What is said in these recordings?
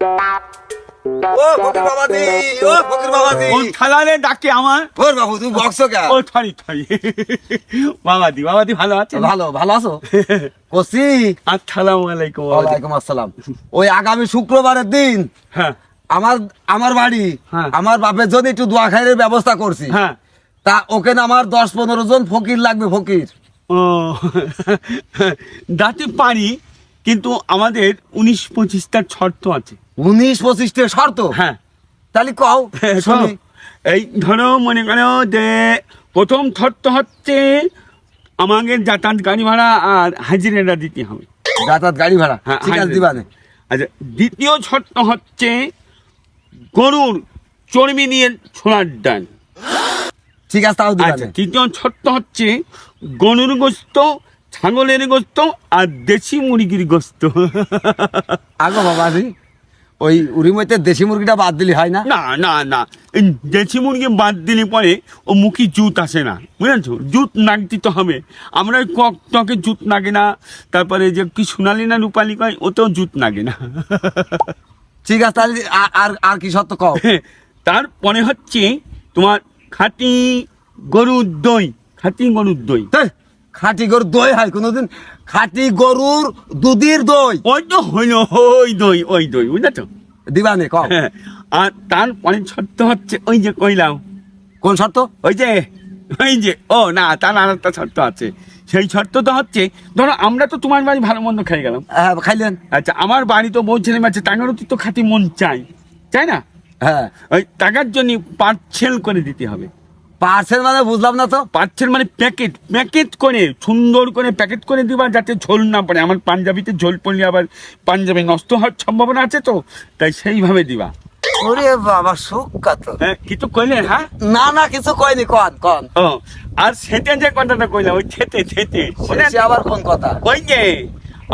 ও ফকির বাবাজি ও ফকির বাবাজি। ডাকে আমার? ওর বাবু তুমি বকছো ও ভালো আছে ভালো ভালো আছো? কসি? আসসালামু আলাইকুম। ওয়ালাইকুম আসসালাম। ওই আগামী শুক্রবারের দিন হ্যাঁ। আমার আমার বাড়ি হ্যাঁ। আমার বাপের জন্য একটু দোয়া খাইয়ের ব্যবস্থা করছি হ্যাঁ। তা ওকে না আমার দশ পনেরো জন ফকির লাগবে ফকির। ও দাঁতে পারি কিন্তু আমাদের উনিশ পঁচিশটার শর্ত আছে। উনিশ পঁচিশটে শর্ত? হ্যাঁ। তাহলে কও শোনো এই ধরো মনে করো যে প্রথম শর্ত হচ্ছে আমাকে যাতায়াত গাড়ি ভাড়া আর হাজিরেরা দিতে হবে। যাতায়াত গাড়ি ভাড়া হ্যাঁ, দিবানে। আচ্ছা দ্বিতীয় শর্ত হচ্ছে গরুর চর্বি নিয়ে ছোলার ডান ঠিক আছে তাও আচ্ছা তৃতীয় শর্ত হচ্ছে গরুর গোস্ত ছাগলের গোস্ত আর দেশি মুরগির গোস্ত। আগো বাবাজি ওই উড়িমইতে দেশি মুরগিটা বাদ দিলি হয় না? না না না। দেশি মুরগি বাদ দিলে পরে ও মুখে জুত আসে না। বুঝেছ? জুত নাক দিতে হবে। আমরা ওই কক টকে জুত নাগে না। তারপরে যে কি সোনালি না রূপালি কয় ওতেও জুত নাগে না। ঠিক আছে তাহলে আর- আর কি সত্য কও? তারপরে হচ্ছে তোমার খাঁটি গরুর দই। খাঁটি গরুর দই। ধ্যাৎ, খাঁটি গরুর দই হয় কোনোদিন খাঁটি গরুর দুধের দই। ওই তো হইল ওই দই ওই দই বুঝেছ দিবানে কও। হ্যাঁ আর তারপরে শর্ত হচ্ছে ওই যে কইলাম। কোন শর্ত? ওই যে ওই যে ও না তার আর একটা শর্ত আছে। সেই শর্তটা হচ্ছে ধরো আমরা তো তোমার বাড়ি ভালো মন্দ খেয়ে গেলাম। হ্যাঁ খাইলেন। আচ্ছা আমার বাড়ি তো বউ ছেলে আছে টাকারও তো খাতি মন চাই। চাই না? হ্যাঁ। ওই টাকার জন্য পার্সেল করে দিতে হবে। পার্সেল মানে বুঝলাম না তো। পার্সেল মানে প্যাকেট প্যাকেট করে সুন্দর করে প্যাকেট করে দিবা যাতে ঝোল না পড়ে। আমার পাঞ্জাবিতে ঝোল পড়লে আবার পাঞ্জাবি নষ্ট হওয়ার সম্ভাবনা আছে তো তাই সেইভাবে দিবা। ওরে বাবা হ্যাঁ কিছু কইলে হ্যাঁ? না না কিছু কন কন। আর সেটে যে কথাটা ওই থেতে থেতে সে আবার কোন কথা? ওই যে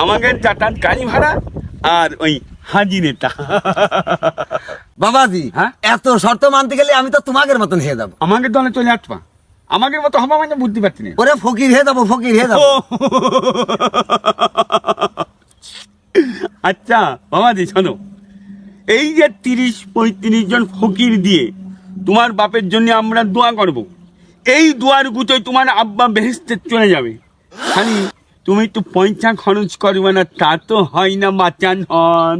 আমাকে যাতায়াত গাড়ি ভাড়া আর ওই হাজিরেটা বাবাজি হ্যাঁ? এত শর্ত মানতে গেলে আমি তো তোমাদের মতন হয়ে যাব। আমাকে দলে চলে আসবা। আমাকে মতো হবা মানে বুদ্ধি পাচ্ছি না ওরে ফকির হয়ে যাব ফকির হয়ে যাব। আচ্ছা বাবাজি শোনো। এই যে তিরিশ পঁয়ত্রিশ জন ফকির দিয়ে তোমার বাপের জন্য আমরা দোয়া করব এই দোয়ার গুটোয় তোমার আব্বা বেহেস্তে চলে যাবে। খালি তুমি একটু পয়সা খরচ করবে না তা তো হয় না বাচান হন